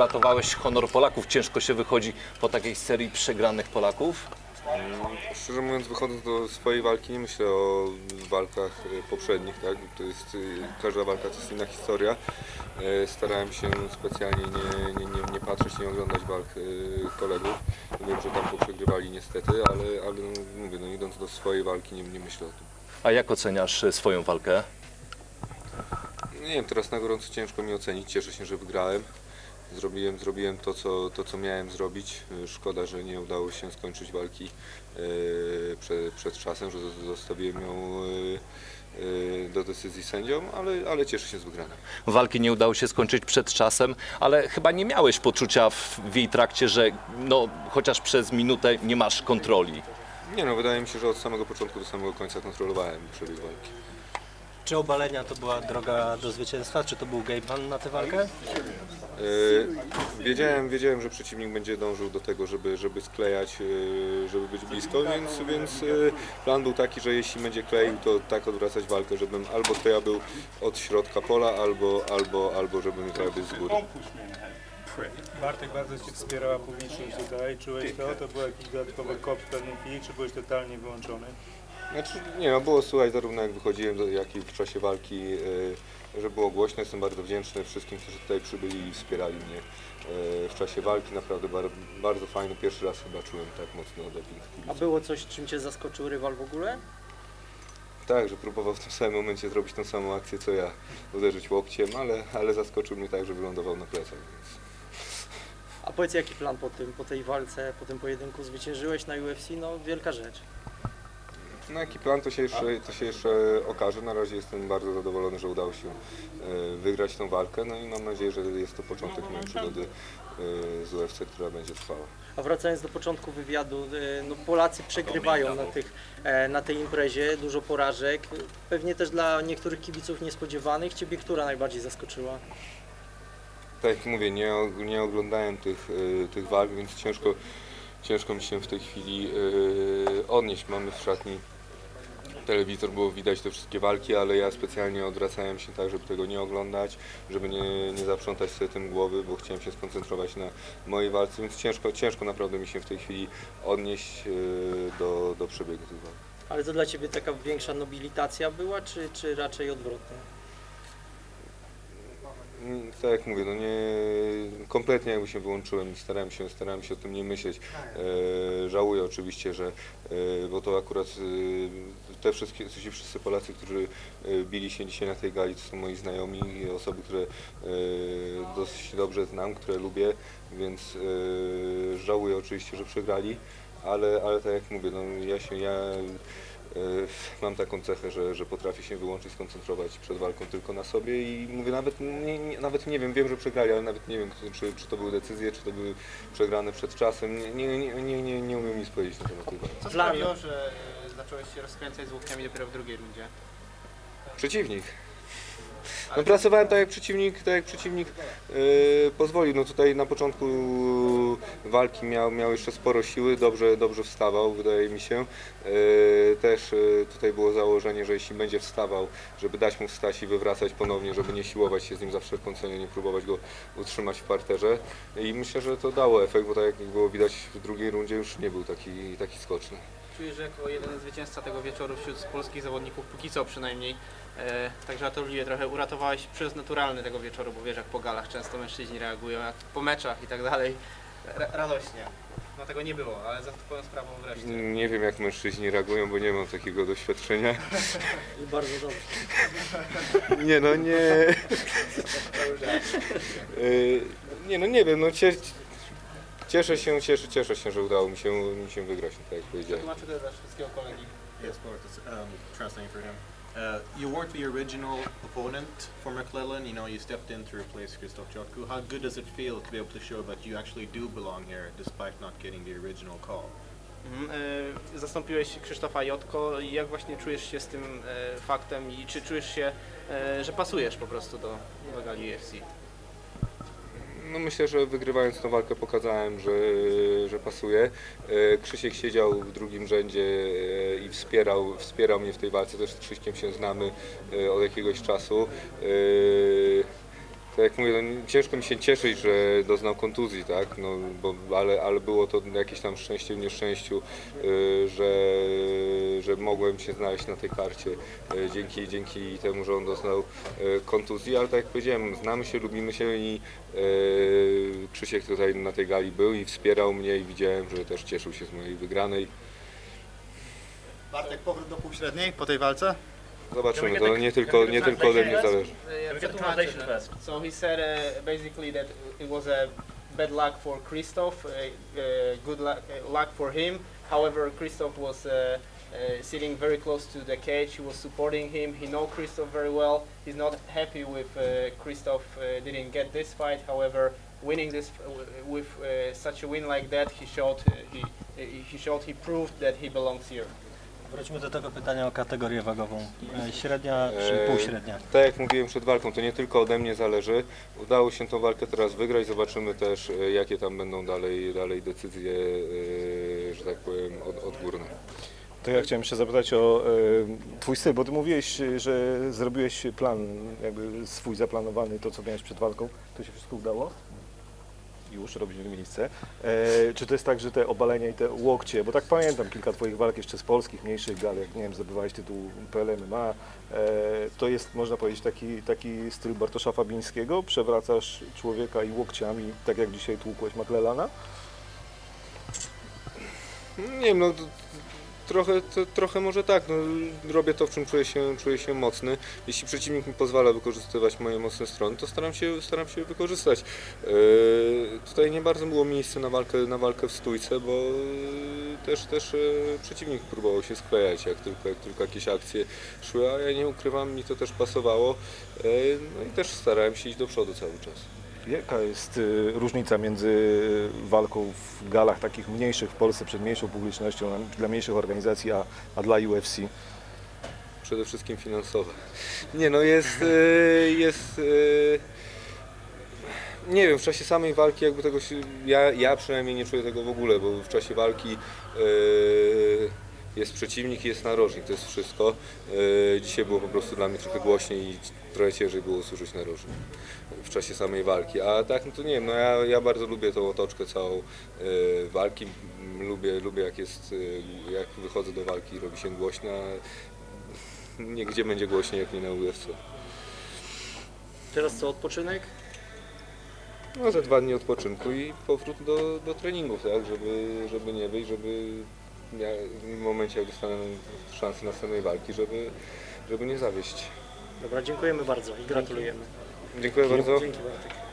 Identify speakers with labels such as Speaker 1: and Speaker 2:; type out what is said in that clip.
Speaker 1: uratowałeś honor Polaków. Ciężko się wychodzi po takiej serii przegranych Polaków.
Speaker 2: Szczerze mówiąc, wychodząc do swojej walki, nie myślę o walkach e, poprzednich, tak? To jest, e, każda walka to jest inna historia. E, Starałem się specjalnie nie, nie, nie, nie patrzeć, nie oglądać walk kolegów. Wiem, że tam poprzegrywali niestety, ale, ale no, mówię, no idąc do swojej walki nie, nie myślę o tym.
Speaker 1: A jak oceniasz swoją walkę?
Speaker 2: Nie wiem, teraz na gorąco ciężko mi ocenić. Cieszę się, że wygrałem. Zrobiłem, zrobiłem to, co, to, co miałem zrobić. Szkoda, że nie udało się skończyć walki e, przed, przed czasem, że zo- zostawiłem ją e, e, do decyzji sędziom, ale, ale cieszę się z wygranej.
Speaker 1: Walki nie udało się skończyć przed czasem, ale chyba nie miałeś poczucia w, w jej trakcie, że no, chociaż przez minutę nie masz kontroli.
Speaker 2: Nie no, wydaje mi się, że od samego początku do samego końca kontrolowałem przebieg walki.
Speaker 3: Czy obalenia to była droga do zwycięstwa? Czy to był game plan na tę walkę?
Speaker 2: E, Wiedziałem, wiedziałem, że przeciwnik będzie dążył do tego, żeby, żeby sklejać, e, żeby być blisko, więc, więc e, plan był taki, że jeśli będzie kleił, to tak odwracać walkę, żebym albo to ja był od środka pola, albo, albo, albo żebym to ja był z góry.
Speaker 4: Bartek bardzo Cię wspierała publiczność tutaj. Czułeś to? To był jakiś dodatkowy kop w pewnej chwili, czy byłeś totalnie wyłączony?
Speaker 2: Znaczy, nie no, było słuchać zarówno jak wychodziłem, jak i w czasie walki, e, że było głośno. Jestem bardzo wdzięczny wszystkim, którzy tutaj przybyli i wspierali mnie e, w czasie walki. Naprawdę bar, bardzo fajny, pierwszy raz chyba czułem tak mocno doping
Speaker 5: A było coś, czym cię zaskoczył rywal w ogóle?
Speaker 2: Tak, że próbował w tym samym momencie zrobić tą samą akcję co ja, uderzyć łokciem, ale, ale zaskoczył mnie tak, że wylądował na plecach, więc
Speaker 5: A powiedz jaki plan po tym, po tej walce, po tym pojedynku zwyciężyłeś na UFC? No wielka rzecz.
Speaker 2: No jaki plan to się, jeszcze, to się jeszcze okaże. Na razie jestem bardzo zadowolony, że udało się e, wygrać tą walkę, no i mam nadzieję, że jest to początek mojej przygody e, z UFC, która będzie trwała.
Speaker 5: A wracając do początku wywiadu, y, no Polacy przegrywają na, tych, e, na tej imprezie, dużo porażek. Pewnie też dla niektórych kibiców niespodziewanych. Ciebie która najbardziej zaskoczyła?
Speaker 2: Tak jak mówię, nie, nie oglądałem tych, e, tych walk, więc ciężko, ciężko mi się w tej chwili e, odnieść. Mamy w szatni telewizor, było widać te wszystkie walki, ale ja specjalnie odwracałem się tak, żeby tego nie oglądać, żeby nie, nie zaprzątać sobie tym głowy, bo chciałem się skoncentrować na mojej walce, więc ciężko, ciężko naprawdę mi się w tej chwili odnieść e, do, do przebiegu tych walk.
Speaker 5: Ale to dla Ciebie taka większa nobilitacja była, czy, czy raczej odwrotnie?
Speaker 2: Mm, Tak jak mówię, no nie, kompletnie jakby się wyłączyłem i starałem się, starałem się o tym nie myśleć. E, żałuję oczywiście, że, e, bo to akurat e, te wszystkie, ci wszyscy Polacy, którzy e, bili się dzisiaj na tej gali, to są moi znajomi i osoby, które e, dosyć dobrze znam, które lubię, więc e, żałuję oczywiście, że przegrali, ale, ale tak jak mówię, no ja się, ja Mam taką cechę, że, że potrafię się wyłączyć, skoncentrować przed walką tylko na sobie i mówię, nawet nie, nie, nawet nie wiem, wiem, że przegrali, ale nawet nie wiem, czy, czy to były decyzje, czy to były przegrane przed czasem. Nie, nie, nie, nie, nie, nie umiem nic powiedzieć na temat walki.
Speaker 6: Co sprawiło, że y, zacząłeś się rozkręcać z łokciami dopiero w drugiej rundzie?
Speaker 2: Przeciwnik. No, pracowałem tak jak przeciwnik, tak jak przeciwnik yy, pozwolił. No tutaj na początku walki miał, miał jeszcze sporo siły, dobrze, dobrze wstawał, wydaje mi się. Yy, też yy, tutaj było założenie, że jeśli będzie wstawał, żeby dać mu wstać i wywracać ponownie, żeby nie siłować się z nim za wszelką cenę, nie próbować go utrzymać w parterze. I myślę, że to dało efekt, bo tak jak było widać w drugiej rundzie już nie był taki, taki skoczny.
Speaker 6: Czuję, że jako jeden zwycięzca tego wieczoru wśród polskich zawodników, póki co przynajmniej, e, tak żartobliwie trochę uratowałeś przez naturalny tego wieczoru, bo wiesz jak po galach często mężczyźni reagują, jak po meczach i tak dalej, ra- radośnie. No tego nie było, ale za twoją sprawą wreszcie.
Speaker 2: Nie wiem jak mężczyźni reagują, bo nie mam takiego doświadczenia.
Speaker 5: I bardzo dobrze.
Speaker 2: Nie no, nie. Y, Nie no, nie wiem, no cie, cieszę się, cieszę, cieszę się, że udało mi się, mi się wygrać, tak jak powiedziałem.
Speaker 6: Tłumaczę to dla wszystkiego kolegi.
Speaker 7: Yes, of course. It's, um, translating for him. Uh, you weren't the original opponent for McClellan. You know, you stepped in to replace Christoph Jotku. How good does it feel to be able to show that you actually do belong here, despite not getting the original call?
Speaker 6: Mhm, e, Zastąpiłeś Krzysztofa Jotko. Jak właśnie czujesz się z tym e, faktem i czy czujesz się, e, że pasujesz po prostu do, do gali UFC?
Speaker 2: No myślę, że wygrywając tę walkę pokazałem, że, że pasuje. E, Krzysiek siedział w drugim rzędzie e, i wspierał, wspierał mnie w tej walce. Też z Krzyśkiem się znamy e, od jakiegoś czasu. Jak mówię, no, ciężko mi się cieszyć, że doznał kontuzji, tak, no, bo, ale, ale było to jakieś tam szczęście w nieszczęściu, y, że, że mogłem się znaleźć na tej karcie y, dzięki, dzięki temu, że on doznał y, kontuzji, ale tak jak powiedziałem, znamy się, lubimy się i y, Krzysiek tutaj na tej gali był i wspierał mnie i widziałem, że też cieszył się z mojej wygranej.
Speaker 8: Bartek, powrót do półśredniej po tej walce?
Speaker 2: Zobaczymy, to nie tylko, nie tylko ode mnie zależy.
Speaker 6: Uh, translation first. So he said uh, basically that it was a bad luck for Christoph, uh, uh, good luck, uh, luck for him. However, Christoph was uh, uh, sitting very close to the cage. He was supporting him. He know Christoph very well. He's not happy with uh, Christoph uh, didn't get this fight. However, winning this f- w- with uh, such a win like that, he showed uh, he he showed he proved that he belongs here.
Speaker 3: Wróćmy do tego pytania o kategorię wagową. E, Średnia czy
Speaker 2: Eee,
Speaker 3: półśrednia?
Speaker 2: Tak jak mówiłem przed walką, to nie tylko ode mnie zależy. Udało się tą walkę teraz wygrać. Zobaczymy też, e, jakie tam będą dalej, dalej decyzje, e, że tak powiem, od, odgórne.
Speaker 9: To ja chciałem jeszcze zapytać o e, Twój styl, bo Ty mówiłeś, e, że zrobiłeś plan, jakby swój zaplanowany, to co miałeś przed walką. To się wszystko udało? Już robimy miejsce. E, czy to jest tak, że te obalenia i te łokcie, bo tak pamiętam kilka Twoich walk jeszcze z polskich, mniejszych gal, jak nie wiem, zdobywałeś tytuł PLMMA, e, to jest, można powiedzieć, taki, taki styl Bartosza Fabińskiego? Przewracasz człowieka i łokciami, tak jak dzisiaj tłukłeś McLellana?
Speaker 2: Nie wiem, no trochę, to, trochę może tak. No, robię to, w czym czuję się, czuję się mocny. Jeśli przeciwnik mi pozwala wykorzystywać moje mocne strony, to staram się, staram się wykorzystać. Yy, tutaj nie bardzo było miejsca na walkę, na walkę w stójce, bo yy, też, też yy, przeciwnik próbował się sklejać, jak tylko, jak tylko jakieś akcje szły, a ja nie ukrywam, mi to też pasowało. Yy, no i też starałem się iść do przodu cały czas.
Speaker 9: Jaka jest y, różnica między walką w galach takich mniejszych w Polsce przed mniejszą publicznością, dla mniejszych organizacji, a, a dla UFC?
Speaker 2: przede wszystkim finansowe. Nie no, jest, y, jest y, nie wiem, w czasie samej walki jakby tego się, ja, ja przynajmniej nie czuję tego w ogóle, bo w czasie walki y, jest przeciwnik i jest narożnik, to jest wszystko. Y, Dzisiaj było po prostu dla mnie trochę głośniej i trochę ciężej było usłyszeć narożnik w czasie samej walki, a tak no to nie wiem, no ja, ja bardzo lubię tą otoczkę całą y, walki, lubię, lubię jak jest, y, jak wychodzę do walki i robi się głośno, a Nigdzie będzie głośniej jak nie na UFC.
Speaker 5: Teraz co, odpoczynek?
Speaker 2: No za dwa dni odpoczynku i powrót do, do treningów, tak, żeby, żeby nie wyjść, żeby w momencie jak dostanę szansę następnej walki, żeby, żeby nie zawieść.
Speaker 5: Dobra, dziękujemy bardzo i gratulujemy.
Speaker 2: Dziękuję bardzo.
Speaker 5: Dzięki Bartek.